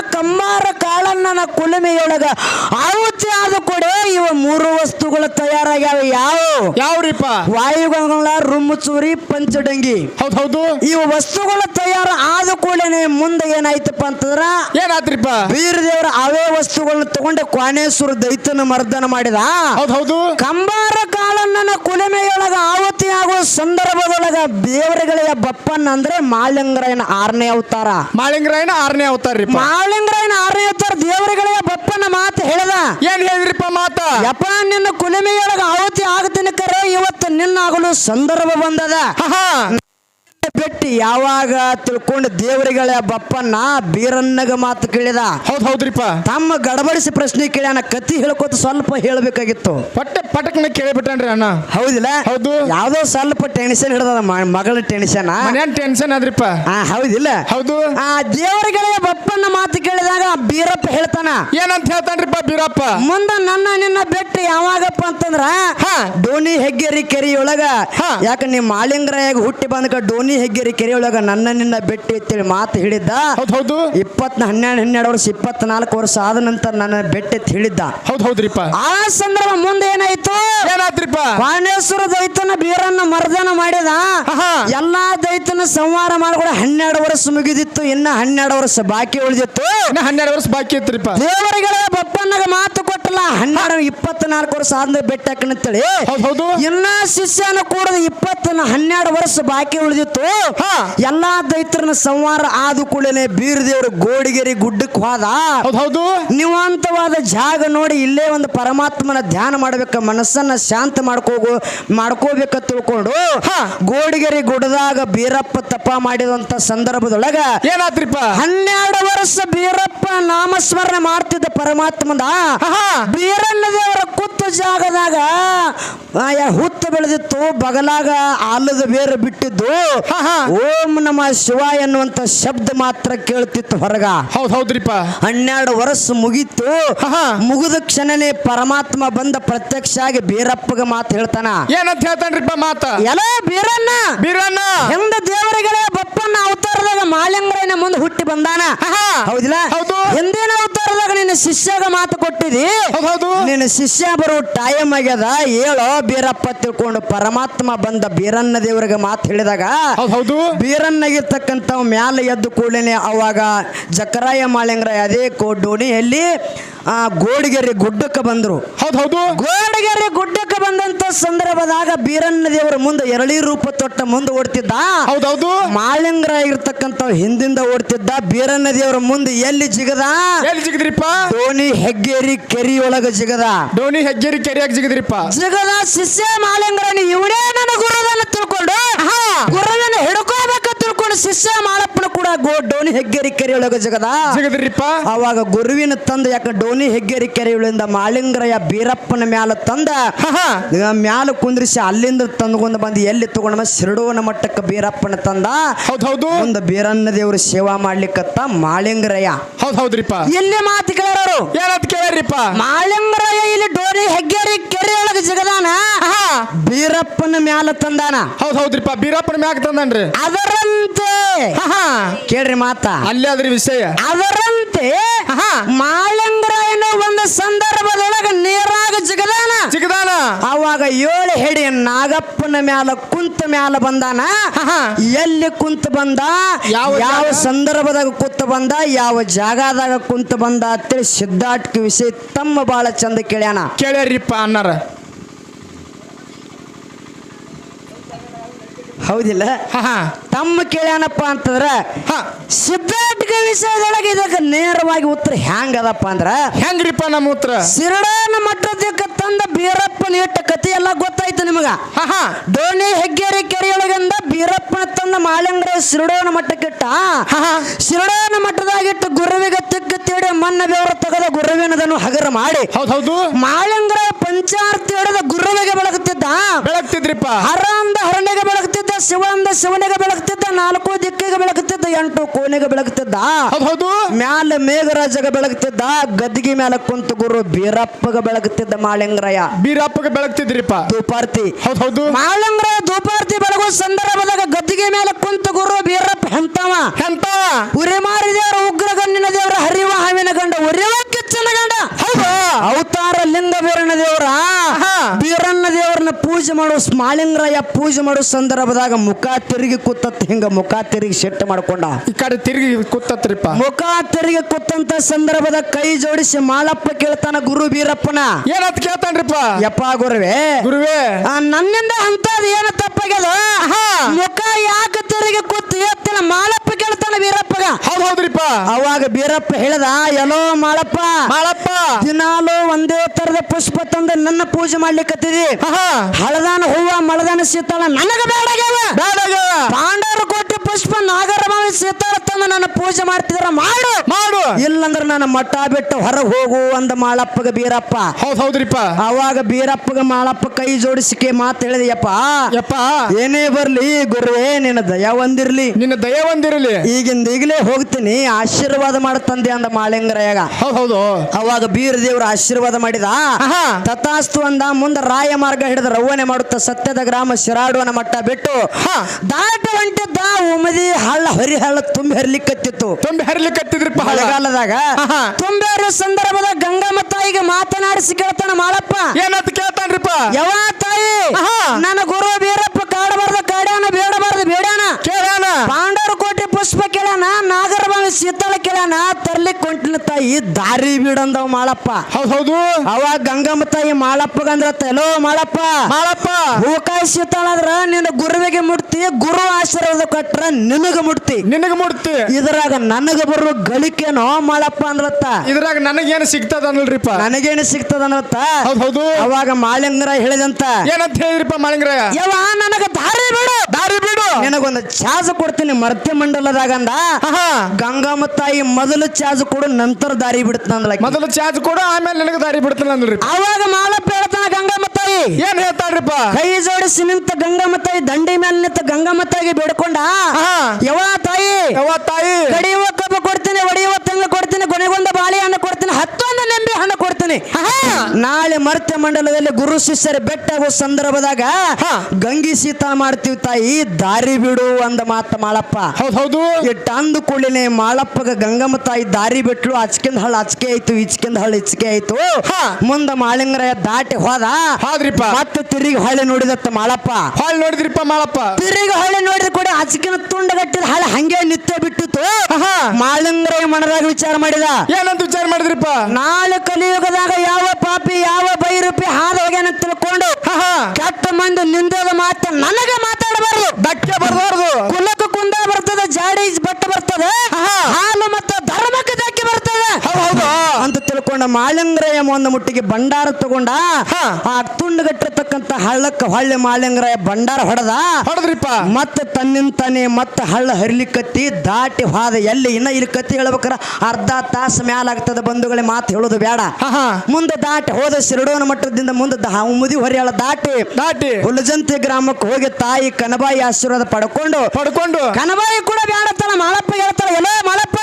ಕಂಬಾರ ಕಾಳಣ್ಣನ ಕುಲುಮೆಯೊಳಗ ಆಹುತಿ ಆದ ಕೊಡೆ ಇವ ಮೂರು ವಸ್ತುಗಳು ತಯಾರಾಗ್ಯಾವ. ಯಾವ? ಯಾವ್ರಿಪ್ಪ? ವಾಯುಗಂಗಳ ರುಮ್ಮಚೂರಿ ಪಂಚಡಂಗಿ. ಹೌದ್ ಹೌದು. ಈ ವಸ್ತುಗಳು ತಯಾರ ಆದ ಕೂಡಲೇ ಮುಂದೆ ಏನಾಯ್ತಪ್ಪ ಅಂತಂದ್ರ ಏನಾತ್ರಿಪ್ಪ? ವೀರದೇವರ ಅವೇ ವಸ್ತುಗಳನ್ನ ತಗೊಂಡು ಕ್ವಾನೇಶ್ವರ ದೈತನ ಮರ್ದನ ಮಾಡಿದ. ಹೌದ್ ಹೌದು. ಕಂಬಾರ ಕಾಳನ್ನ ಕುಲಮೆಯೊಳಗ ಆವತಿ ಆಗುವ ಸಂದರ್ಭದೊಳಗ ದೇವರುಗಳಿಗೆ ಬಪ್ಪನ್ ಅಂದ್ರೆ ಮಾಳಿಂಗರಾಯನ ಆರನೇ ಅವತಾರ. ಮಾಳಿಂಗರಾಯನ ಆರನೇ ಅವತಾರ್ರಿಪ್ಪ. ಮಾಳಿಂಗರಾಯನ ಆರನೇ ಅವತಾರ ದೇವರುಗಳಿಗೆ ಬಪ್ಪನ ಮಾತು ಹೇಳದ? ಏನ್ ಹೇಳಿದ್ರಿಪ್ಪ ಮಾತ? ಯಪ್ಪ ನಿನ್ನ ಕುಲಿಮೆಯೊಳಗ ಆವತಿ ಆಗತಿನ ಕರೆ ಇವತ್ತು ನಿನ್ನ ಆಗಲು ಸಂದರ್ಭ ಬಂದದ. ಬೆಟ್ಟಿ ಯಾವಾಗ ತಿಳ್ಕೊಂಡು ದೇವರಿಗಳ ಬಪ್ಪನ್ನ ಬೀರನ್ನಗ ಮಾತು ಕೇಳಿದ? ಹೌದ್ ಹೌದ್ರಿಪ್ಪ. ತಮ್ಮ ಗಡಬಡಿಸಿ ಪ್ರಶ್ನೆ ಕೇಳ್ಯಾನ ಕತಿ ಹೇಳ್ಕೊತ ಸ್ವಲ್ಪ ಹೇಳ್ಬೇಕಾಗಿತ್ತು. ಪಟ್ಟ ಪಟಕ್ನ ಕೇಳಿಬಿಟ್ಟನ್ರಿ ಅಣ್ಣ. ಹೌದಿಲ್ಲ? ಹೌದು. ಯಾವ್ದೋ ಸ್ವಲ್ಪ ಟೆನ್ಷನ್ ಹಿಡ್ದದ ಮ- ಮಗಳ ಟೆನ್ಷನ್. ಮನ್ಯಾನ್ ಟೆನ್ಷನ್ ಅದ್ರಿಪ್ಪ ಆ ಹೌದಿಲ್ಲ? ಹೌದು. ಆ ದೇವರುಗಳ ಬಪ್ಪನ ಮಾತು ಕೇಳಿದಾಗ ಬೀರಪ್ಪ ಹೇಳ್ತಾನ. ಏನಂತ ಹೇಳ್ತಾನ್ರಿಪ್ಪ ಬೀರಪ್ಪ? ಮುಂದ ನನ್ನ ನಿನ್ನ ಬೆಟ್ಟ ಯಾವಾಗಪ್ಪ ಅಂತಂದ್ರ ಹಾ. ಡೋನಿ ಹೆಗ್ಗೇರಿ ಕೆರಿಯೊಳಗ. ಹಾ. ಯಾಕ ನಿಮ್ ಮಾಲಿಂಗ್ರಾಯಾಗ ಹುಟ್ಟಿ ಬಂದ್ಕ ಡೋನಿ ಹೆಗ್ಗೇರಿ ಕೆರೆಯೊಳಗ ನನ್ನ ನಿನ್ನ ಬೆಟ್ಟಿ ಅಂತೇಳಿ ಮಾತು ಹೇಳಿದ್ದ. ಹೌದ್ ಹೌದು. ಇಪ್ಪತ್ನ ಹನ್ನೆರಡು ಹನ್ನೆರಡು ವರ್ಷ ಇಪ್ಪತ್ನಾಲ್ಕು ವರ್ಷ ಆದ ನಂತರ ನನ್ನ ಬೆಟ್ಟಿ ಅಂತ ಹೇಳಿದ್ದ. ಹೌದು ಹೌದ್ರಿಪ್ಪ. ಆ ಸಂದರ್ಭ ಮುಂದೆ ಏನಾಯ್ತು? ಏನಾತ್ರಿಪ್ಪ ಬಾಣೇಶ್ವರ ದೈತನ ಬೀರನ್ನ ಮರ್ದನ ಮಾಡಿದ. ಆಹಾ. ಎಲ್ಲಾ ದೈತನ ಸಂಹಾರ ಮಾಡಿಕೊಡ ಹನ್ನೆರಡು ವರ್ಷ ಮುಗಿದಿತ್ತು ಇನ್ನ ಹನ್ನೆರಡು ವರ್ಷ ಬಾಕಿ ಉಳಿದಿತ್ತು. ಇನ್ನ ಹನ್ನೆರಡು ವರ್ಷ ಬಾಕಿ ಐತ್ರಿಪ್ಪ ದೇವರುಗಳ ಬಪ್ಪಣ್ಣಗ ಮಾತು ಕೊಟ್ಟಲ್ಲ ಹನ್ನೆರಡು ಇಪ್ಪತ್ನಾಲ್ಕು ವರ್ಷ ಆದ್ರೆ ಬೆಟ್ಟ ಹಾಕನಂತೇಳಿ ಹೌದ್ ಹೌದು. ಇನ್ನ ಶಿಷ್ಯನ ಕೂಡ ಇಪ್ಪತ್ತ ಹನ್ನೆರಡು ವರ್ಷ ಬಾಕಿ ಉಳಿದಿತ್ತು ಹಾ. ಎಲ್ಲಾ ದೈತ್ರನ ಸಂವಾರ ಆದ ಕೂಡಲೇ ಬೀರದೇವ್ರ ಗೋಡಿಗೆರಿ ಗುಡ್ಡಕ್ಕೆ ಹೋದ ಹೌದ್ ನಿವಾಂತವಾದ ಜಾಗ ನೋಡಿ ಇಲ್ಲೇ ಒಂದು ಪರಮಾತ್ಮನ ಧ್ಯಾನ ಮಾಡ್ಬೇಕ ಮನಸ್ಸನ್ನ ಶಾಂತ ಮಾಡ್ಕೋ ಮಾಡ್ಕೋಬೇಕ ತಿಳ್ಕೊಂಡು ಹಾ. ಗೋಡಿಗೆರೆ ಗುಡ್ಡದಾಗ ಬೀರಪ್ಪ ತಪ ಮಾಡಿದಂತ ಸಂದರ್ಭದೊಳಗ ಏನಾದ್ರಿಪ್ಪ ಹನ್ನೆರಡು ವರ್ಷ ಬೀರಪ್ಪ ನಾಮಸ್ಮರಣೆ ಮಾಡ್ತಿದ್ದ ಪರಮಾತ್ಮದ. ಬೀರಣ್ಣ ದೇವರ ಕುತ್ತ ಜಾಗದಾಗ ಹುತ್ತು ಬೆಳೆದಿತ್ತು ಬಗಲಾಗ ಆಲದ ಬೇರೆ ಬಿಟ್ಟಿದ್ದು. ಓಂ ನಮ ಶಿವ ಎನ್ನುವಂತ ಶಬ್ದ ಮಾತ್ರ ಕೇಳ್ತಿತ್ತು ಹೊರಗ. ಹೌದ್ ಹೌದ್ರಿಪ್ಪ. ಹನ್ನೆರಡು ವರ್ಷ ಮುಗೀತು. ಮುಗಿದ ಕ್ಷಣನೇ ಪರಮಾತ್ಮ ಬಂದ ಪ್ರತ್ಯಕ್ಷ ಆಗಿ ಬೀರಪ್ಪಗ ಮಾತು ಹೇಳ್ತಾನ. ಏನಂತ ಹೇಳ್ತಾನ್ರಿಪ್ಪ ಮಾತ? ಎಲ್ಲ ಬೀರಣ್ಣ. ಬೀರಣ್ಣ. ಹೆಂಗ ದೇವರುಗಳೇ ಬಪ್ಪನ ಅವತಾರದಾಗ ಮಾಲಿಂಗರನ ಮುಂದೆ ಹುಟ್ಟಿ ಬಂದಾನ. ಹೌದಿಲ್ಲ? ಹೌದು. ಹಿಂದಿನ ಅವತಾರದಾಗ ನಿನ್ನ ಶಿಷ್ಯಗ ಮಾತು ಕೊಟ್ಟಿದಿ? ಹೌದು ನಿನ್ನ ಶಿಷ್ಯ ಬರೋ ಟೈಮ್ ಆಗ್ಯದ. ಹೇಳೋ ಬೀರಪ್ಪ ತಿಳ್ಕೊಂಡು ಪರಮಾತ್ಮ ಬಂದ ಬೀರಣ್ಣ ದೇವರಿಗೆ ಮಾತು ಹೇಳಿದಾಗ ಹೌದ್ ಹೌದು. ಬೀರಣ್ಣಗಿರ್ತಕ್ಕಂಥ ಮ್ಯಾಲ ಎದ್ದು ಕೂಡಲೇ ಅವಾಗ ಜಕರಾಯ ಮಾಳಿಂಗ್ರ ಅದೇ ಕೋ ಡೋಣಿಯಲ್ಲಿ ಆ ಗೋಡಿಗೆರೆ ಗುಡ್ಡಕ್ಕೆ ಬಂದರು. ಹೌದ್ ಹೌದು. ಗೋಡಿಗೆರೆ ಗುಡ್ಡಕ್ಕೆ ಬಂದಂತ ಸಂದರ್ಭದಾಗ ಬೀರಣ್ಣ ದೇವರ ಮುಂದೆ ಎರಳಿ ರೂಪ ತೊಟ್ಟ ಮುಂದೆ ಓಡ್ತಿದ್ದ. ಹೌದೌದು ಹೌದು. ಮಾಳಿಂಗ್ರ ಇರ್ತಕ್ಕಂಥ ಹಿಂದಿಂದ ಓಡ್ತಿದ್ದ ಬೀರಣ್ಣ ದೇವರ ಮುಂದೆ ಎಲ್ಲಿ ಜಿಗದ? ಎಲ್ಲಿ ಜಿಗದ್ರಿಪ್ಪ? ದೋಣಿ ಹೆಗ್ಗೇರಿ ಕೆರಿಯೊಳಗ ಜಿಗದ. ಡೋಣಿ ಹೆಗ್ಗೇರಿ ಕೆರಿಯಾಗ ಜಿಗದ್ರಿಪ್ಪ. ಜಿಗದ ಶಿಷ್ಯ ಮಾಳಿಂಗ್ರ ಇವನೇ ಗುರುದನ್ನ ತಿಳ್ಕೊಂಡು ಗುರುವಿನ ಹಿಡ್ಕೋಬೇಕ ತಿಳ್ಕೊಂಡು ಶಿಷ್ಯ ಮಾಳಪ್ಪನ ಕೂಡ ಗೋ ಡೋನಿ ಹೆಗ್ಗೇರಿ ಕೆರೆಯೊಳಗ ಜಗದ. ಜಗದ್ರಿಪ್ಪ. ಅವಾಗ ಗುರುವಿನ ತಂದ ಯಾಕ ಡೋನಿ ಹೆಗ್ಗೇರಿ ಕೆರೆಯೊಳಿಂದ ಮಾಳಿಂಗರಯ್ಯ ಬೀರಪ್ಪನ ಮ್ಯಾಲ ತಂದ. ಮ್ಯಾಲ ಕುಂದ್ರಿಸಿ ಅಲ್ಲಿಂದ ತಂದ್ಕೊಂಡು ಬಂದು ಎಲ್ಲಿ ತಗೊಂಡ ಶಿರಡೋನ ಮಟ್ಟಕ್ಕೆ ಬೀರಪ್ಪನ ತಂದ. ಹೌದೌದು ಹೌದು. ಬೀರನ್ನ ದೇವರು ದೇವ್ರ ಸೇವಾ ಮಾಡ್ಲಿಕ್ಕತ್ತ ಮಾಳಿಂಗರಯ್ಯ. ಹೌದ್ ಹೌದ್ರಿಪ್ಪ. ಎಲ್ಲಿ ಮಾತು ಕೇಳೋರು ಏನಂತ ಕೇಳ್ರಿಪ್ಪ ಮಾಳಿಂಗರಯ್ಯ ಇಲ್ಲಿ ಡೋಣಿ ಹೆಗ್ಗೇರಿ ಕೆರೆಯೊಳಗ ಜಗದಾನ. ಬೀರಪ್ಪನ ಮ್ಯಾಲ ತಂದಾನ. ಹೌದ್ ಹೌದ್ರಿಪ್ಪ. ಬೀರಪ್ಪನ ಮ್ಯಾಲ ತಂದನ್ರಿ. ಅದರಂತೆ. ಕೇಳ್ರಿ ಮಾತ. ಅಲ್ಲೇ ಅದ್ರ ವಿಷಯ. ಅದರಂತೆ. ಮಾಳಿಂಗರಾಯನ ಒಂದು ಸಂದರ್ಭದೊಳಗ ನೀರಾಗ ಜಿಗದಾನ. ಜಿಗದಾನ. ಅವಾಗ ಏಳು ಹೆಡಿ ನಾಗಪ್ಪನ ಮ್ಯಾಲ ಕುಂತ ಮ್ಯಾಲ ಬಂದಾನ. ಎಲ್ಲಿ ಕುಂತ ಬಂದ? ಯಾವ? ಸಂದರ್ಭದಾಗ ಕುಂತ ಬಂದ? ಯಾವ ಜಾಗದಾಗ ಕುಂತ ಬಂದ? ಅಂತೇಳಿ ಸಿದ್ಧಾಟ್ಕ ವಿಷಯ ತಮ್ಮ ಬಹಳ ಚಂದ ಕೇಳ್ಯಾನ. ಕೇಳ್ಯಾರಿಪ್ಪ ಅನ್ನಾರ. ಹೌದಿಲ್ಲ? ತಮ್ಮ ಕೇಳ್ಯಾನಪ್ಪ ಅಂತಂದ್ರ ಹಾ. ಸಿದ್ಧಾರ್ಥಕ ವಿಷಯದೊಳಗೆ ಇದಕ್ಕೆ ನೇರವಾಗಿ ಉತ್ತರ ಹೆಂಗದಪ್ಪ ಅಂದ್ರ ಹೆಂಗ್ರಿಪ್ಪ ನಮ್ಮ ಉತ್ತರ? ಸಿರಡಾನ ಮಠದಕ್ಕ ತಂದ ಬೀರಪ್ಪನ ಇಟ್ಟ ಕಥೆ ಎಲ್ಲ ಗೊತ್ತಾಯ್ತು ನಿಮಗ. ಡೋಣಿ ಹೆಗ್ಗೇರಿ ಕೆರೆಯೊಳಗಿಂದ ಬೀರಪ್ಪನ ತಂದ ಮಾಳಿಂಗ್ರ ಸಿರಡೋನ ಮಠಕ್ಕಿಟ್ಟ ಸಿರಡೋನ ಮಠದಾಗಿಟ್ಟು ಗುರುವಿಗೆ ತಿಕ್ಕ ತೇಡಿ ಮನ್ನ ಬೆವರ ತೆಗೆದ ಗುರುವಿನದನ್ನು ಹಗರ ಮಾಡಿ. ಹೌದೌದು ಹೌದು. ಮಾಳಿಂಗ್ರ ಪಂಚಾರ್ತಿ ಹಿಡಿದ ಗುರುವಿಗೆ ಬೆಳಗುತ್ತಿದ್ದ ಬೆಳಗ್ತಿದ್ರಿಪ್ಪ ಹರ ಅಂದ ಹರಣಿಗೆ ಶಿವ ಅಂದ ಶಿವನಿಗೆ ಬೆಳಗ್ತಿದ್ದ ನಾಲ್ಕು ದಿಕ್ಕಿಗೆ ಬೆಳಗ್ತಿದ್ದ ಎಂಟು ಕೋಣೆಗೆ ಬೆಳಗ್ತಿದ್ದ. ಹೌದು ಹೌದು. ಮ್ಯಾಲ ಮೇಘರಾಜಗ ಬೆಳಗ್ತಿದ್ದ ಗದ್ದಿಗೆ ಮ್ಯಾಲ ಕುಂತ ಗುರು ಬೀರಪ್ಪಗ ಬೆಳಗ್ತಿದ್ದ ಮಾಳಿಂಗರಾಯ ಬೀರಪ್ಪಗ ಬೆಳಗ್ತಿದ್ರಿಪ್ಪ. ದೂಪಾರ್ತಿ ಹೌದು ಮಾಳಿಂಗರಾಯ ದೂಪಾರ್ತಿ ಬೆಳಗುವ ಸಂದರ್ಭದಾಗ ಗದ್ದಿಗೆ ಮ್ಯಾಲ ಕುಂತ ಗುರು ಬೀರಪ್ಪ ಹೆಂತವ. ಎಂತ ಉರಿ ಮಾರಿದೇವರ ಉಗ್ರ ಗಣ್ಣಿನ ದೇವರ ಹರಿವ ಹಾವಿನ ಗಂಡ ಉರಿವ ಕಿಚ್ಚನ ಗಂಡ ಹೌದಾ ಅವತಾರ ಲಿಂಗ ಬೀರಣ್ಣ ದೇವರ ಆಹಾ. ಬೀರಣ್ಣ ದೇವರನ್ನ ಪೂಜೆ ಮಾಡೋ ಮಾಳಿಂಗರಾಯ ಪೂಜೆ ಮಾಡೋ ಸಂದರ್ಭದಾಗ ಮುಖ ತಿರುಗಿ ಕೂತತ್ ಹಿಂಗ ಮುಖ ತಿರುಗಿ ಸೆಟ್ ಮಾಡ್ಕೊಂಡ. ಈ ಕಡೆ ತಿರುಗಿ ಕೂತತ್ರಿಪ್ಪ. ಮುಖ ತಿರುಗಿ ಕೂತಂತ ಸಂದರ್ಭದ ಕೈ ಜೋಡಿಸಿ ಮಾಲಪ್ಪ ಕೇಳ್ತಾನ ಗುರು ಬೀರಪ್ಪನ ಏನತ್ ಕೇಳ್ತಾನ್ರಿಪ್ಪ? ಯಪ್ಪ ಗುರುವೇ. ಗುರುವೇ. ಆ, ನನ್ನಿಂದ ಅಂತದ್ ಏನ ತಪ್ಪಾಗ್ಯದ? ಮುಖ ಯಾಕೆ ತಿರುಗಿ ಕೂತ್? ಮಾಲಪ್ಪ ಕೇಳ್ತಾನ ವೀರಪ್ಪಗ ಹೌದು ಹೌದ್ರಿಪ್ಪ. ಅವಾಗ ಬೀರಪ್ಪ ಹೇಳದ ಎಲ್ಲೋ ಮಾಳಪ್ಪ ಮಾಳಪ್ಪ. ದಿನಾಲು ಒಂದೇ ತರದ ಪುಷ್ಪ ತಂದು ನನ್ನ ಪೂಜೆ ಮಾಡ್ಲಿಕ್ಕತ್ತಿದಿ ಹಳದಾನ ಹೂವ ಮಳದಾನ ಸೀತಾಳ ನನಗ ಬೇಡಾಗ್ಯಾವ ಬೇಡಗ ಪಾಂಡವರು ಕೊಟ್ಟ ಪುಷ್ಪ ನಾಗರಮಾವಿ ಸೀತಾಳ ತಂದು ನನ್ನ ಪೂಜೆ ಮಾಡ್ತಿದ್ರ ಮಾಡು. ಮಾಡು. ಇಲ್ಲಂದ್ರ ನನ್ನ ಮಠ ಬಿಟ್ಟು ಹೊರ ಹೋಗು ಅಂದ ಮಾಳಪ್ಪಗ ಬೀರಪ್ಪ. ಹೌದು ಹೌದ್ರಿಪ್ಪ. ಅವಾಗ ಬೀರಪ್ಪಗ ಮಾಳಪ್ಪ ಕೈ ಜೋಡಿಸಿಕೆ ಮಾತು ಹೇಳಿದೆಯಪ್ಪ ಯಪ್ಪ. ಏನೇ ಬರ್ಲಿ ಗುರುವೇ ನಿನ್ನ ದಯ ಒಂದಿರ್ಲಿ. ನಿನ್ನ ದಯ ಒಂದಿರಲಿ. ಈಗಿಂದ ಈಗಲೇ ಹೋಗ್ತೀನಿ ಆಶೀರ್ವಾದ ಮಾಡುತ್ತಂದೆ ಅಂದ ಮಾಳಿಂಗರಾಯಾಗ ಹೌದು ಹೌದು ಅವಾಗ ಬೀರ ದೇವ್ರ ಆಶೀರ್ವಾದ ಮಾಡಿದ. ತಥಾಸ್ತು ಅಂದ ಮುಂದ ರಾಯ ಮಾರ್ಗ ಹಿಡಿದ ರವ್ವನೆ ಮಾಡುತ್ತ ಸತ್ಯದ ಗ್ರಾಮ ಶಿರಾಡುವನ ಮಟ್ಟ ಬಿಟ್ಟು ಹಾ. ದಾಟ ಹೊಂಟಿದ್ದ ಉಮದಿ ಹಳ್ಳ ಹರಿ ಹಳ್ಳ ತುಂಬಿ ಹರಿಲಿಕ್ಕತ್ತಿತ್ತು ತುಂಬಿ ಹರಿಲಿಕ್ಕತ್ತಿದ್ರಿಪ್ಪ ಹಳೆಗಾಲದಾಗ. ತುಂಬಿ ಹರಿಯೋ ಸಂದರ್ಭದಾಗ ಗಂಗಮ್ಮ ತಾಯಿಗೆ ಮಾತನಾಡಿಸಿ ಕೇಳ್ತಾನ ಮಾಳಪ್ಪ ಏನಂತ ಕೇಳ್ತಾನ್ರಿಪ್ಪ ಯಾವ ತಾಯಿ. ನನ್ನ ಗುರು ಬೀರಪ್ಪ ಕಾಡಬಾರ್ದ ಕಾಡ್ಯಾನ ಬೇಡಬಾರ್ದು ಬೇಡ್ಯಾನ ಕೇಳ್ಯಾನ ಪಾಂಡವರು ಕೋಟಿ ಪುಷ್ಪ ನಾಗರ ನಾಗರಬಾವಿ ಶೀತಳ ಕೇಳ್ಯಾನ ತರ್ಲಿಕ್ ಕೊಂಟಿನ ತಾಯಿ ದಾರಿ ಬಿಡಂದವ್ ಮಾಳಪ್ಪ. ಹೌದು ಹೌದು. ಅವಾಗ ಗಂಗಮ್ಮ ತಾಯಿ ಮಾಳಪ್ಪಗಂದ್ರ ತಲೋ ಮಾಳಪ್ಪ. ಮಾಳಪ್ಪ. ಹೂಕಾಯಿ ಶೀತಳ ಅಂದ್ರ ನಿನ್ನ ಗುರುವಿಗೆ ಮುಟ್ತಿ ಗುರು ಆಶೀರ್ವಾದ ಕೊಟ್ರ ನಿನಗ ಮುಟ್ತಿ. ನಿನಗ ಮುಡ್ತಿ ಇದ್ರಾಗ ನನಗ ಬರೋ ಗಳಿಕೆನೋ ಮಾಳಪ್ಪ ಅಂದ್ರತ್ತ. ಇದ್ರಾಗ ನನಗೇನು ಸಿಗ್ತದ ಅನ್ನಲ್ರಿಪ್ಪ ನನಗೇನು ಸಿಗ್ತದ ಅಂದ್ರತ್ತ ಹೌದು ಹೌದು. ಅವಾಗ ಮಾಳಿಂಗರ ಹೇಳಿದಂತ. ಏನಂತ ಹೇಳಿದ್ರಿಪ್ಪ ಮಾಳಿಂಗ್ರಾಯ? ಯವ ನನಗ ದಾರಿ ಬಿಡು. ದಾರಿ ಬಿಡು. ನಿನಗೊಂದು ಚಾರ್ಜ್ ಕೊಡ್ತೀನಿ ಮರ್ತ್ಯ ಮಂಡಲದಾಗ ಅಂದ. ಗಂಗಮ್ಮ ತಾಯಿ ಮೊದಲು ಚಾರ್ಜ್ ಕೊಡು ನಂತರ ದಾರಿ ಬಿಡ್ತಾನಂದ್ಲ ಮೊದಲು ಚಾರ್ಜ್ ಕೊಡು ಆಮೇಲೆ ನಿನಗೆ ದಾರಿ ಬಿಡ್ತಾನಂದ್ರಿ ಅವಾಗ ಮಾಲಪ್ಪ ಹೇಳ್ತಾನ ಗಂಗಮ್ಮ ತಾಯಿ ಏನ್ ಹೇಳ್ತಾಳ್ರಿಪ್ಪ? ಕೈ ಜೋಡಿಸಿ ನಿಂತ ಗಂಗಮ್ಮ ತಾಯಿ ದಂಡಿ ಮೇಲೆ ನಿಂತ ಗಂಗಮ್ಮ ತಾಯಿಗೆ ಬೇಡ್ಕೊಂಡ. ಹಾ ಯವ ತಾಯಿ? ಯಾವ ತಾಯಿ? ಕಡಿಯುವ ಕಬ್ಬು ಕೊಡ್ತೀನಿ ಒಡೆಯುವ ತಂಗ ಕೊಡ್ತೀನಿ ಕೊನೆಗೊಂದು ಬಾಳೆ ಹಣ್ಣು ಕೊಡ್ತೀನಿ ಹತ್ತೊಂದು ನಿಂಬೆ ಹಣ್ಣು ಕೊಡ್ತೀನಿ ನಾಳೆ ಮರ್ತ್ಯ ಮಂಡಲದಲ್ಲಿ ಗುರು ಶಿಷ್ಯರ ಬೆಟ್ಟ ಸಂದರ್ಭದಾಗ ಹಾ. ಗಂಗಿ ಸೀತಾ ಮಾಡ್ತೀವಿ ತಾಯಿ ದಾರಿ ಬಿಡು ಅಂದ ಮಾತ ಮಾಳಪ್ಪ. ಹೌದು ಹೌದು. ಇಟ್ಟು ಅಂದು ಕೂಡಲೇ ಮಾಳಪ್ಪಗ ಗಂಗಮ್ಮ ತಾಯಿ ದಾರಿ ಬಿಟ್ಲು ಅಚ್ಕಿಂದ ಹಳ್ಳ ಅಚ್ಕೆ ಆಯ್ತು ಇಚ್ಕಿಂದ ಹಳ್ಳ ಇಚ್ಕೆ ಆಯ್ತು. ಹಾ. ಮುಂದ ಮಾಳಿಂಗರಾಯ ದಾಟಿ ಹೋದ. ಹೌದ್ರಿಪ್ಪ. ಮತ್ತೆ ತಿರುಗಿ ಹೊಳೆ ನೋಡಿದತ್ತ ಮಾಳಪ್ಪ. ಹಳ್ಳಿ ನೋಡಿದ್ರಿಪ್ಪ ಮಾಳಪ್ಪ. ತಿರುಗಿ ಹೊಳೆ ನೋಡಿದ ಕೂಡ ಅಚ್ಕಿನ ತುಂಡಗಟ್ಟಿದ ಹಳೆ ಹಂಗೆ ನಿತ್ಯ ಬಿಟ್ಟಿತ್ತು. ಆಹಾ. ಮನದಾಗ ವಿಚಾರ ಮಾಡಿದ. ಏನಂತ ವಿಚಾರ ಮಾಡಿದ್ರಿಪ್ಪ? ನಾಳೆ ಕಲಿಯುಗದಾಗ ಯಾವ ಪಾಪಿ ಯಾವ ಬೈರೂಪಿ ಹಾದ ಹೋಗ್ಯಾನ ತಿಳ್ಕೊಂಡು. ಕೆಟ್ಟ ಮಂದಿ ನಿಂದದ ಮಾತ ನನಗ ಮಾತಾಡಬಾರದು. ಬಟ್ಟೆ ಬರಬಾರ್ದು. ಕುಲಕ್ಕೆ ಕುಂದ ಬರ್ತದೆ ಜಾಡಿ ಬಟ್ಟೆ ಬರ್ತದೆ. ಹಾಲು ಮತ್ತು ಧರ್ಮಕ್ಕೆ ಧಕ್ಕೆ ಬರ್ತದೆ ಹೌದು ಹೌದು ಅಂತ ತಿಳ್ಕೊಂಡ ಮಾಳಿಂಗರಾಯ ಒಂದು ಮುಟ್ಟಿಗೆ ಭಂಡಾರ ತಗೊಂಡ. ಆ ತುಂಡುಗಟ್ಟಿರ್ತಕ್ಕಂತ ಹಳ್ಳಕ್ಕ ಹೊಳ್ಳೆ ಮಾಳಿಂಗರಾಯ ಭಂಡಾರ ಹೊಡೆದ. ಹೊಡೆದ್ರಿಪ್ಪ. ಮತ್ತೆ ತನ್ನಿಂತಾನೆ ಮತ್ತೆ ಹಳ್ಳ ಹರಿಲಿಕ್ಕತ್ತಿ ದಾಟಿ ಹಾದ ಎಲ್ಲಿ ಇನ್ನ ಇಲ್ಲಿ ಕತ್ತಿ ಹೇಳ್ಬೇಕಾರ? ಅರ್ಧ ತಾಸು ಮ್ಯಾಲಾಗ್ತದ ಬಂಧುಗಳೇ ಮಾತು ಹೇಳೋದು ಬೇಡ. ಮುಂದೆ ದಾಟಿ ಹೋದ ಶಿರಡೋನ ಮಟ್ಟದಿಂದ ಮುಂದೆ ಮುದಿ ಹೊರಿಯಾಳ ದಾಟಿ. ದಾಟಿ. ಹುಲಜಂತಿ ಗ್ರಾಮಕ್ಕೆ ಹೋಗಿ ತಾಯಿ ಕನಬಾಯಿ ಆಶೀರ್ವಾದ ಪಡ್ಕೊಂಡು ಪಡ್ಕೊಂಡು. ಕನಬಾಯಿ ಕೂಡ ಬೇಡ ಮಾಳಪ್ಪ ಹೇಳ್ತಾಳ ಎಲ್ಲ ಮಾಳಪ್ಪ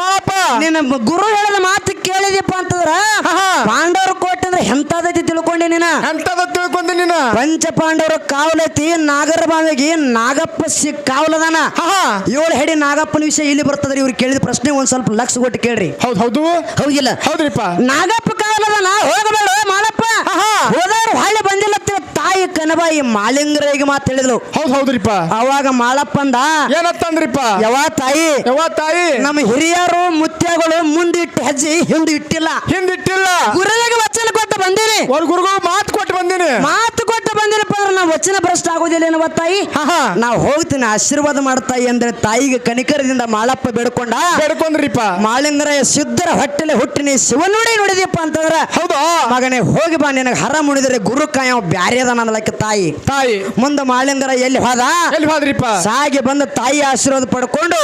ಮಾಳಪ್ಪ. ನಿನ್ನ ಗುರು ಹೇಳಿದ ಮಾತು ಕೇಳಿದಪ್ಪ ಅಂತಂದ್ರ. ಪಾಂಡವ್ರ ಕೋಟೆ ಅಂದ್ರೆ ಎಂತದೈತಿ ತಿಳ್ಕೊಂಡೆ ನೀನ? ಎಂತದ ತಿಳ್ಕೊಂಡೆ ನೀನ? ಪಂಚ ಪಾಂಡವರ ಕಾವಲೈತಿ ನಾಗರ ಬಾವಿಗೆ ನಾಗಪ್ಪ ಸಿ ಕಾವಲದಾನ. ಏಳು ಹೆಡಿ ನಾಗಪ್ಪನ ವಿಷಯ ಇಲ್ಲಿ ಬರ್ತದ್ರಿ ಇವ್ರು ಕೇಳಿದ ಪ್ರಶ್ನೆ ಒಂದ್ ಸ್ವಲ್ಪ ಲಕ್ಷ ಕೊಟ್ಟು ಕೇಳ್ರಿ. ಹೌದು ಹೌದು. ಹೌದಿಲ್ಲ. ಹೌದ್ರಿಪ್ಪ. ನಾಗಪ್ಪ ಕಾವಲದಾನ ಹೋಗಬೇಡ ಮಾಡಪ್ಪ. ಹೋದವ್ರು ಹೊಳ್ಳಿ ಬಂದಿಲ್ಲ ತಾಯಿ ಕನಬಾಯಿ ಮಾಲಿಂಗರಿಗೆ ಮಾತು ಹೇಳಿದ್ರು. ಹೌದ್ ಹೌದ್ರಿಪ್ಪ. ಅವಾಗ ಮಾಳಪ್ಪಂದ ಏನತ್ತಂದ್ರಿಪ್ಪ ಯಾವ ತಾಯಿ ಯಾವ ತಾಯಿ. ನಮ್ಮ ಹಿರಿಯರು ಮುತ್ಯಗಳು ಮುಂದಿಟ್ಟು ಹೆಜ್ಜೆ ಹಿಂದಿಟ್ಟಿಲ್ಲ. ಹಿಂದಿಟ್ಟಿಲ್ಲ. ಗುರುವಿಗೆ ವಚನ ಕೊಟ್ಟು ಬಂದಿರಿ ಒಂದ್ ಗುರುಗಳು ಮಾತು ಕೊಟ್ಟು ಬಂದೀನಿ ಮಾತು ಕೊಟ್ಟು ಬಂದಿರಪ್ಪ ಅಂದ್ರೆ ನಾವು ವಚನ ಭ್ರಷ್ಟ ಆಗೋದಿಲ್ಲ ಏನವ ತಾಯಿ. ನಾವು ಹೋಗ್ತೀನಿ ಆಶೀರ್ವಾದ ಮಾಡ್ತಾಯಿ ಅಂದ್ರೆ ತಾಯಿಗೆ ಕನಿಕರದಿಂದ ಮಾಳಪ್ಪ ಬೇಡ್ಕೊಂಡ? ಬೇಡ್ಕೊಂಡ್ರಿಪ್ಪ. ಮಾಳಿಂಗರಾಯ ಸಿದ್ಧರ ಹೊಟ್ಟೆಲೆ ಹುಟ್ಟಿನಿ ಶಿವನುಡಿ ನೋಡಿದಪ್ಪ ಅಂತಂದ್ರ ಹೌದು? ಮಗನೇ ಹೋಗಿ ಬಾ ನಿನಗೆ ಹರ ಮುಣಿದ್ರೆ ಗುರು ಕಾಯ ಬ್ಯಾರೆ ಅದ ನನ್ನಲಕ್ಕೆ ತಾಯಿ. ತಾಯಿ. ಮುಂದೆ ಮಾಳಿಂಗರ ಎಲ್ಲಿ ಹೋದ? ಎಲ್ಲಿ ಹೋದ್ರಿಪ್ಪ? ಸಾಗಿ ಬಂದ ತಾಯಿ ಆಶೀರ್ವಾದ ಪಡ್ಕೊಂಡು.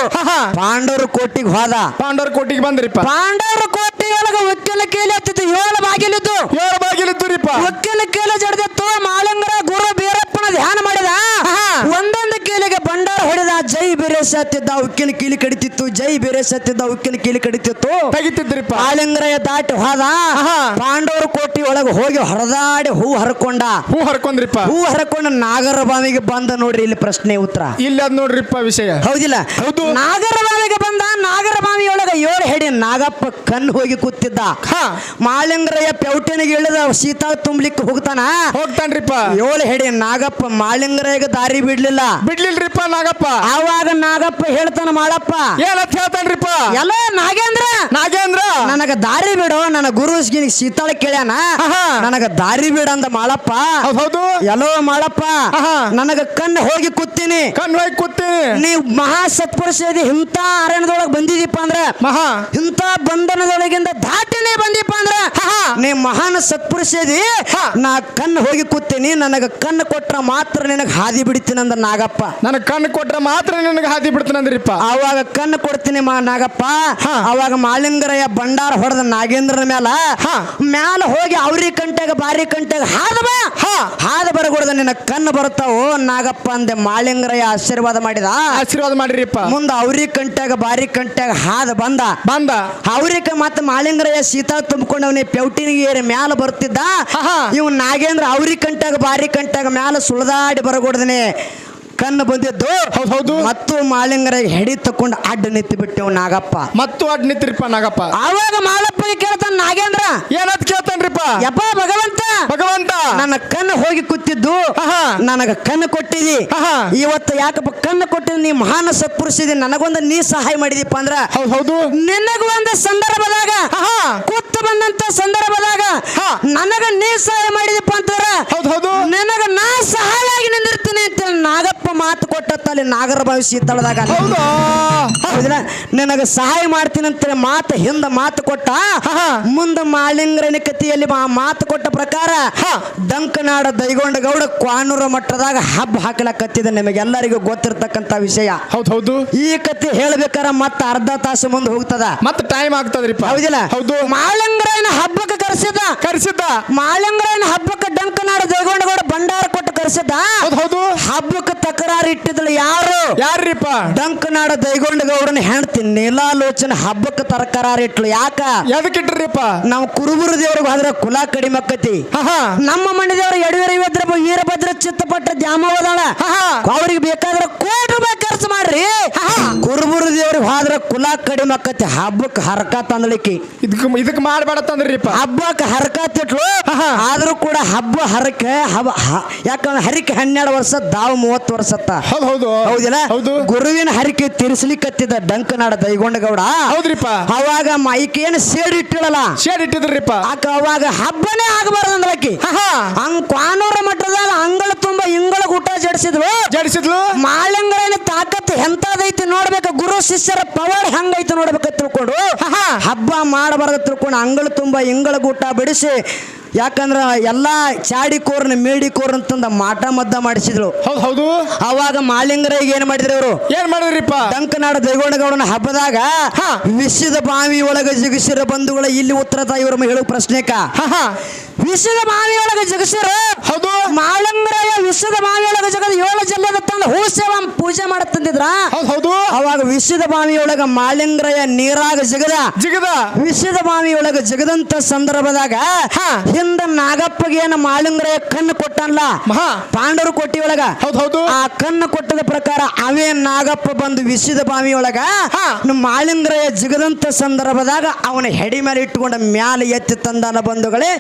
ಪಾಂಡವರು ಕೋಟಿಗೆ ಹೋದ. ಪಾಂಡವರ ಕೋಟಿಗೆ ಬಂದ್ರಿಪ್ಪ. ಪಾಂಡವರು ಕೋಟಿ ಒಳಗ ವಕೀಲ ಕೇಳಿ ಹತ್ತಿತ್ತು ಏಳು ಬಾಗಿಲಿದ್ದು ಏಳು ಬಾಗಿಲಿದ್ದುರಿಪ್ಪ ವಕೀಲ ಕೇಳಿ ಜಡ್ದಿತ್ತು ಮಾಳಿಂಗರ ಗುರು ಬೀರಪ್ಪನ ಧ್ಯಾನ ಮಾಡಿದ ಒಂದೊಂದು ಕೇಳಿ ಸತ್ತಿದ್ದ ಉಕ್ಕಿನ ಕೀಲಿ ಕಡಿತಿತ್ತು ಜೈ ಬೇರೆ ಸತ್ತಿದ್ದ ಉಕ್ಕಿನ ಕೀಲಿ ಕಡಿತಿತ್ತು. ತೆಗಿತಿದ್ರಿಪ್ಪ. ಆಲಿಂಗ್ರಯ ದಾಟಿ ಹೋದ. ಪಾಂಡವರ ಕೋಟಿ ಒಳಗೆ ಹೋಗಿ ಹೊರದಾಡಿ ಹೂ ಹರ್ಕೊಂಡ. ಹೂ ಹರ್ಕೊಂಡ್ರಿಪ್ಪ ಹೂ ಹರ್ಕೊಂಡ ನಾಗರ ಬಾವಿಗೆ ಬಂದ ನೋಡ್ರಿ ಇಲ್ಲಿ ಪ್ರಶ್ನೆ ಉತ್ತರ. ಇಲ್ಲ ಅದ್ ನೋಡ್ರಿಪ್ಪ ವಿಷಯ. ಹೌದಿಲ್ಲ? ಹೌದು. ನಾಗರ ಬಾವಿಗೆ ಬಂದ ನಾಗರ ಬಾವಿಯೊಳಗ ಏಳು ಹೆಡಿ ನಾಗಪ್ಪ ಕಣ್ಣು ಹೋಗಿ ಕೂತಿದ್ದ. ಹಾ. ಮಾಳಿಂಗರಯ್ಯ ಪೆವಟಿನಿಗೆ ಇಳಿದ ಶೀತ ತುಂಬಲಿಕ್ಕೆ ಹೋಗ್ತಾನ? ಹೋಗ್ತಾನ್ರಿಪ್ಪ. ಏಳು ಹೆಡಿ ನಾಗಪ್ಪ ಮಾಳಿಂಗರಯ್ಯಗೆ ದಾರಿ ಬಿಡ್ಲಿಲ್ಲ. ಬಿಡ್ಲಿಲ್ರಿಪ್ಪ ನಾಗಪ್ಪ. ಆವಾಗ ನಾಗಪ್ಪ ಹೇಳ್ತಾನ ಮಾಳಪ್ಪ. ಏನಂತ ಹೇಳ್ತಾನ್ರಿಪ್ಪ? ಎಲ್ಲ ನಾಗೇಂದ್ರ? ನಾಗೇಂದ್ರ? ನನಗ ದಾರಿ ಬಿಡು ನನ್ನ ಗುರುಸ್ಗಿ ಶೀತಾಳ ಕೇಳ್ಯಾನ. ನನಗ ದಾರಿ ಬಿಡ ಅಂದ ಮಾಳಪ್ಪ. ಹೌದು ಎಲ್ಲೋ ಮಾಳಪ್ಪ. ನನಗ ಕಣ್ಣು ಹೋಗಿ ಕೂತೀನಿ. ಕಣ್ಣು ಹೋಗಿ ಕೂತೀನಿ. ನೀವು ಮಹಾ ಸತ್ಪುರುಷ ಇದೆ ಹಿಂತ ಅರಣ್ಯದೊಳಗೆ ಬಂದಿದೀಪ ಅಂದ್ರ ಮಹಾ. ಇಂಥ ಬಂಧನದೊಳಗಿಂದ ದಾಟಿನೇ ಬಂದಿಪ್ಪ ಅಂದ್ರ ನೀ ಮಹಾನ್ ಸತ್ಪುರುಷದಿ. ನಾ ಕಣ್ಣು ಹೋಗಿ ಕೂತೀನಿ ನನಗ ಕಣ್ಣು ಕೊಟ್ರ ಮಾತ್ರ ನಿನಗ ಹಾದಿ ಬಿಡ್ತೀನಿ ಅಂದ ನಾಗಪ್ಪ. ನನ್ನ ಕಣ್ಣು ಕೊಟ್ರ ಮಾತ್ರ ನಿನಗೆ ಹಾದಿ ಬಿಡ್ತಾನಂದ್ರಿಪ್ಪ ಅವಾಗ ಕಣ್ಣು ಕೊಡ್ತೀನಿ ಮಾ ನಾಗಪ್ಪ. ಹಾ. ಅವಾಗ ಮಾಲಿಂಗರಯ್ಯ ಭಂಡಾರ ಹೊಡೆದ ನಾಗೇಂದ್ರನ ಮ್ಯಾಲ. ಹಾ. ಮ್ಯಾಲ ಹೋಗಿ ಅವ್ರಿ ಕಂಟೆಗ ಬಾರಿ ಕಂಟೆಗ ಹಾದ ಬಾ. ಹಾ. ಹಾದ ಬರಗೊಡ್ದ ನಿನ್ನ ಕಣ್ಣು ಬರ್ತಾವೋ ನಾಗಪ್ಪ ಅಂದೆ ಮಾಲಿಂಗರಯ್ಯ ಆಶೀರ್ವಾದ ಮಾಡಿದ. ಆಶೀರ್ವಾದ ಮಾಡಿರಿಪ್ಪ. ಮುಂದ ಅವ್ರಿ ಕಂಟೆಗ ಬಾರಿ ಕಂಟೆಗ ಹಾದ ಬಂದ. ಬಂದ. ಅವ್ರಿಕ ಮತ್ತೆ ಮಾಳಿಂಗರಯ್ಯ ಸೀತಾ ತುಂಬಿಕೊಂಡವನೇ ಪೆವಟಿನಿಗೆ ಏರಿ ಮ್ಯಾಲ ಬರ್ತಿದ್ದ. ಇವ್ ನಾಗೇಂದ್ರ ಅವ್ರಿ ಕಂಟಾಗ ಬಾರಿ ಕಂಟಾಗ ಮ್ಯಾಲ ಸುಳದಾಡಿ ಬರಗೊಡ್ದನೆ ಕಣ್ಣು ಬಂದಿದ್ದು. ಹೌದ್ ಹೌದು. ಮತ್ತು ಮಾಲಿಂಗರ ಹೆಡಿ ತಕೊಂಡು ಅಡ್ಡ ನಿಂತು ಬಿಟ್ಟೆವು ನಾಗಪ್ಪ. ಮತ್ತು ಅಡ್ಡ ನಿಂತ್ರಿಪ್ಪ ನಾಗಪ್ಪ. ಆವಾಗ ಮಾಳಪ್ಪಗೆ ಕೇಳ್ತಾನ ನಾಗೇಂದ್ರ. ಏನತ್ ಕೇಳ್ತಾನ್ರಿಪ್ಪ? ಯಪ್ಪ ಭಗವಂತ. ಭಗವಂತ. ನನ್ನ ಕಣ್ಣು ಹೋಗಿ ಕೂತಿದ್ದು. ನನಗ ಕಣ್ಣು ಕೊಟ್ಟಿದಿ. ಇವತ್ತು ಯಾಕಪ್ಪ ಕಣ್ಣು ಕೊಟ್ಟಿದ್ ನೀ ಮಹಾನ್ ಸತ್ಪುರುಷಿದಿ ನನಗೊಂದು ನೀ ಸಹಾಯ ಮಾಡಿದಿಪ್ಪ ಅಂದ್ರ ಹೌದ್ ಹೌದು. ನಿನಗೊಂದು ಸಂದರ್ಭದಾಗ ಆಹಾ. ಬಂದಂತ ಸಂದರ್ಭದಾಗ. ನನಗ ನೀ ಸಹಾಯ ಮಾಡಿದಪ್ಪ ಅಂತಾರ ಹೌದು ಹೌದು. ನನಗ ನಾ ಸಹಾಯ ಆಗಿ ನಿಂದಿರ್ತೀನಿ ಅಂತ ನಾಗಪ್ಪ ಮಾತು ಕೊಟ್ಟತ್ತ ಅಲ್ಲಿ ನಾಗರ ಭವಿಷ್ಯ ತಳದಾಗ ಹೌದಾ? ಹೌದಿಲ್ಲ? ನಿನಗ ಸಹಾಯ ಮಾಡ್ತೀನಿ ಅಂತ ಮಾತು ಹಿಂದ ಮಾತು ಕೊಟ್ಟ. ಮುಂದ ಮಾಳಿಂಗರನ ಕಥೆಯಲ್ಲಿ ಮಾತು ಕೊಟ್ಟ ಪ್ರಕಾರ ದಂಕನಾಡ ದೈಗೊಂಡ ಗೌಡ ಕ್ವಾನೂರ ಮಟ್ಟದಾಗ ಹಬ್ಬ ಹಾಕಲಕತ್ತಿದೆ ನಿಮಗೆಲ್ಲರಿಗೂ ಗೊತ್ತಿರತಕ್ಕಂತ ವಿಷಯ. ಹೌದು ಹೌದು. ಈ ಕಥೆ ಹೇಳ್ಬೇಕಾರ ಮತ್ತ ಅರ್ಧ ತಾಸು ಮುಂದೆ ಹೋಗ್ತದ. ಮತ್ತೆ ಟೈಮ್ ಆಗ್ತದ್ರಿ ಹೌದಿಲ್ಲ? ಹೌದು. ಮಾಳಿಂಗರಾಯನ ಹಬ್ಬಕ್ಕೆ ಕರೆಸಿದ ಕರೆಸಿದ್ದ. ಮಾಳಿಂಗರಾಯನ ಹಬ್ಬಕ್ಕೆ ಡಂಕನಾಡ ದೈಗೊಂಡಗೌಡ ಭಂಡಾರ ಕೊಟ್ಟು ಕರೆಸಿದ್ದ? ಹೌದ್ ಹಬ್ಬಕ್ಕೆ ತಕರಾರು ಇಟ್ಟಿದ್ಲು ಯಾರು? ಯಾರ್ರಿಪ್ಪ? ಡಂಕನಾಡ ದೈಗೊಂಡಗೌಡನ ಹೆಂಡತಿ ನೀಲಾಲೋಚನೆ ಹಬ್ಬಕ್ಕೆ ತರಕರಾರು ಇಟ್ಲು. ಯಾಕ? ಯಾವ್ದಕ್ಕೆ ಇಟ್ರಿಪ್ಪ ನಾವು ಕುರುಬುರು ದೇವ್ರಿಗೆ ಹೋದ್ರೆ ಕುಲ ಕಡಿಮೆ ಆಕ್ಕತಿ ಹಾ ನಮ್ಮ ಮನೆ ದೇವ್ರ ಯಡಿಯೂರ ವೀರಭದ್ರ ವೀರಭದ್ರ ಚಿತ್ತಪಟ್ಟ ದ್ಯಾಮವದಾಳ ಅವ್ರಿಗೆ ಬೇಕಾದ್ರೆ ಕೋಟಿ ರೂಪಾಯಿ ಖರ್ಚು ಮಾಡ್ರಿ. ಕುರುಬುರು ದೇವ್ರಿಗೆ ಹೋದ್ರೆ ಕುಲ ಕಡಿಮೆ ಆಕ್ಕತಿ ಹಬ್ಬಕ್ಕೆ ಹರಕ ತಂದಳಿಕಿ. ಇದಕ್ಕೆ ಇದಕ್ ಮಾಡ್ಬೇಡ ಹಬ್ಬಕ್ಕ ಹಬ್ಬಕ್ಕೆ ಹರಕ ತಿಟ್ಲು ಆದ್ರೂ ಕೂಡ ಹಬ್ಬ ಹರಕೆ ಹಬ್ಬ ಯಾಕಂದ್ರೆ ಹರಿಕೆ ಹನ್ನೆರಡು ವರ್ಷ ದಾವ್ ಮೂವತ್ತು ವರ್ಷ ಹೌದ್ ಹೌದು. ಹೌದಿಲ್ಲ? ಹೌದು. ಗುರುವಿನ ಹರಿಕೆ ತೀರಿಸ್ಲಿಕ್ಕತ್ತಿದ್ದ ಡಂಕನಾಡ ದೈಗೊಂಡ ಗೌಡ ಹೌದ್ರಿಪ್ಪ. ಅವಾಗ ಮೈಕೇನು ಸೇಡ್ ಇಟ್ಟಿಡಲ್ಲ ಸೇಡ್ ಇಟ್ಟಿದ್ರಿಪ್ಪ ಆಕ ಅವಾಗ ಹಬ್ಬನೇ ಆಗಬಾರ್ದು ಹಂಗ್ ಕ್ವಾನೂರ ಮಟ್ಟದ ಅಂಗಳ ತುಂಬಾ ಇಂಗಳ ಊಟ ಜಡಿಸಿದ್ವು ಜಡಿಸಿದ್ಲು. ಮಾಳಿಂಗರನ ತಾಕತ್ ಎಂತದೈತಿ ನೋಡ್ಬೇಕು? ಗುರು ಶಿಷ್ಯರ ಪವರ್ ಹೆಂಗೈತಿ ನೋಡ್ಬೇಕು ತಿಳ್ಕೊಂಡು ಹಬ್ಬ ಮಾಡಬಾರ್ದು ತಿಳ್ಕೊಂಡು ಅಂಗಳ ತುಂಬ ಇಂಗಳ ಗೂಟ ಬಡಿಸಿ ಯಾಕಂದ್ರ ಎಲ್ಲಾ ಚಾಡಿ ಕೋರ್ನ ಮೇಡಿ ಕೋರ್ ಅಂತಂದ ಮಾಟ ಮದ್ದ ಮಾಡಿಸಿದ್ರು ಹೌದು ಹೌದು. ಅವಾಗ ಈಗ ಏನ್ ಮಾಡಿದ್ರು ಅವರು? ಏನ್ ಮಾಡಿದ್ರಿಪ್ಪ? ಕಂಕನಾಡ ದೈಗೊಂಡಗೌಡನ ಹಬ್ಬದಾಗ ವಿಶ್ವದ ಬಾವಿ ಒಳಗ ಜಗಸಿರ ಬಂಧುಗಳ ಇಲ್ಲಿ ಉತ್ತರ ಇವರು ಹೇಳುವ ಪ್ರಶ್ನೆಕ. ವಿಶ್ವದ ಬಾವಿ ಒಳಗ ಜಗಸಿರ? ಹೌದು. ಮಾಳಂಗರಾಯ ವಿಶ್ವದ ಬಾವಿ ಒಳಗ ಜಗದ ಏಳು ಜಲ್ಲದ ತಂದ ಹೂಸೇವ ಪೂಜೆ ಮಾಡತ್ತಂದಿದ್ರ? ಹೌದ್ ಹೌದು. ಅವಾಗ ವಿಶ್ವದ ಬಾವಿ ಒಳಗ ಮಾಳಿಂಗರಾಯ ನೀರಾಗ ಜಗದ. ಜಗದ. ವಿಶ್ವದ ಬಾವಿ ಒಳಗ ಜಗದಂತ ಸಂದರ್ಭದಾಗ ಹಾ. ಹಿಂದ ನಾಗಪ್ಪಗೆ ನಮ್ಮ ಮಾಳಿಂಗರಾಯ ಕಣ್ಣು ಕೊಟ್ಟನ್ಲ ಮಹಾ. ಪಾಂಡವರು ಕೊಟ್ಟಿ ಒಳಗ? ಹೌದೌದು ಹೌದು. ಆ ಕಣ್ಣು ಕೊಟ್ಟದ ಪ್ರಕಾರ ಅವೇ ನಾಗಪ್ಪ ಬಂದು ವಿಸಿದ ಬಾವಿ ಒಳಗ. ನಮ್ಮ ಮಾಳಿಂಗರಾಯ ಜಿಗದಂತ ಸಂದರ್ಭದಾಗ ಅವನ ಹೆಡಿ ಮೇಲೆ ಇಟ್ಟುಕೊಂಡ ಮ್ಯಾಲ ಎತ್ತಿ ತಂದಾನ ಬಂಧುಗಳೇ.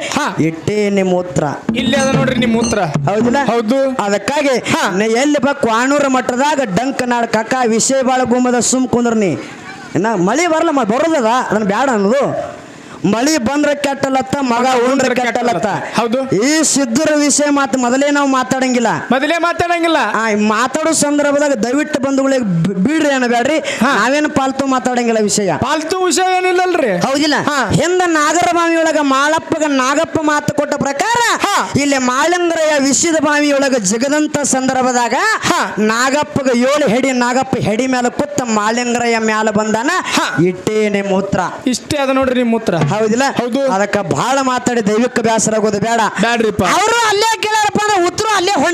ಇಟ್ಟೇ ನಿಮ್ಮ ಉತ್ತರ ಇಲ್ಲಿ ಅದ ನೋಡ್ರಿ ನಿಮ್ ಉತ್ತರ ಹೌದಿಲ್ಲ? ಹೌದು. ಅದಕ್ಕಾಗಿ. ನೀ ಎಲ್ಲಿ ಬಾ ಕ್ವಾಣೂರ ಮಠದಾಗ ಡಂಕ ನಾಡ ಕಕ್ಕ ವಿಷಯ ಬಾಳ ಗುಮ್ಮದ ಸುಮ್ ಕುಂದ್ರ ನೀ ಮಳೆ ಬರಲ್ಲ ಬರೋದದ? ಅದನ್ನ ಬ್ಯಾಡ ಅನ್ನೋದು. ಮಳಿ ಬಂದ್ರ ಕೆಟ್ಟಲತ್ತ ಮಗ ಉಂಡ್ರ ಕೆಟ್ಟಲತ್ತ ಹೌದು. ಈ ಸಿದ್ಧರ ವಿಷಯ ಮಾತು ಮೊದಲೇ ನಾವು ಮಾತಾಡಂಗಿಲ್ಲ ಮೊದಲೇ ಮಾತಾಡಂಗಿಲ್ಲ ಆ ಮಾತಾಡೋ ಸಂದರ್ಭದಾಗ ದಯವಿಟ್ಟು ಬಂಧುಗಳಿಗೆ ಬೀಡ್ರಿ ಅನ್ನಬೇಡ್ರಿ ಏನ ಬೇಡ್ರಿ ಹಾ. ನಾವೇನು ಪಾಲ್ತು ಮಾತಾಡಂಗಿಲ್ಲ ವಿಷಯ ಪಾಲ್ತು ವಿಷಯ ಏನಿಲ್ಲಲ್ರಿ ಹೌದಿಲ್ಲ. ಹಿಂದ ನಾಗರ ಬಾವಿಯೊಳಗ ಮಾಳಪ್ಪಗ ನಾಗಪ್ಪ ಮಾತು ಕೊಟ್ಟ ಪ್ರಕಾರ. ಇಲ್ಲಿ ಮಾಳಂದ್ರಯ ವಿಷದ ಬಾವಿಯೊಳಗ ಜಗದಂತ ಸಂದರ್ಭದಾಗ ಹಾ. ನಾಗಪ್ಪಗ ಏಳು ಹೆಡಿ ನಾಗಪ್ಪ ಹೆಡಿ ಮೇಲೆ ಕುತ್ತ ಮಾಳಿಂಗರಯ್ಯ ಮ್ಯಾಲ ಬಂದಾನ. ಇಟ್ಟೇನೆ ಮೂತ್ರ ಇಷ್ಟೇ ಅದ ನೋಡ್ರಿ ನಿಮ್ ಉತ್ತರ ಹೌದಿಲ್ಲ? ಹೌದು. ಅದಕ್ಕ ಬಹಳ ಮಾತಾಡಿ ದೈವಿಕ ಬೇಸರ ಆಗೋದು ಬೇಡ. ಬ್ಯಾಡ್ರಿಪ್ಪ. ಅವರು ಅಲ್ಲೇ ಕೇಳಾರಪ್ಪ ಅಂದ್ರೆ ಉತ್ತರ ಅಲ್ಲೇ ಹೊಂಡ್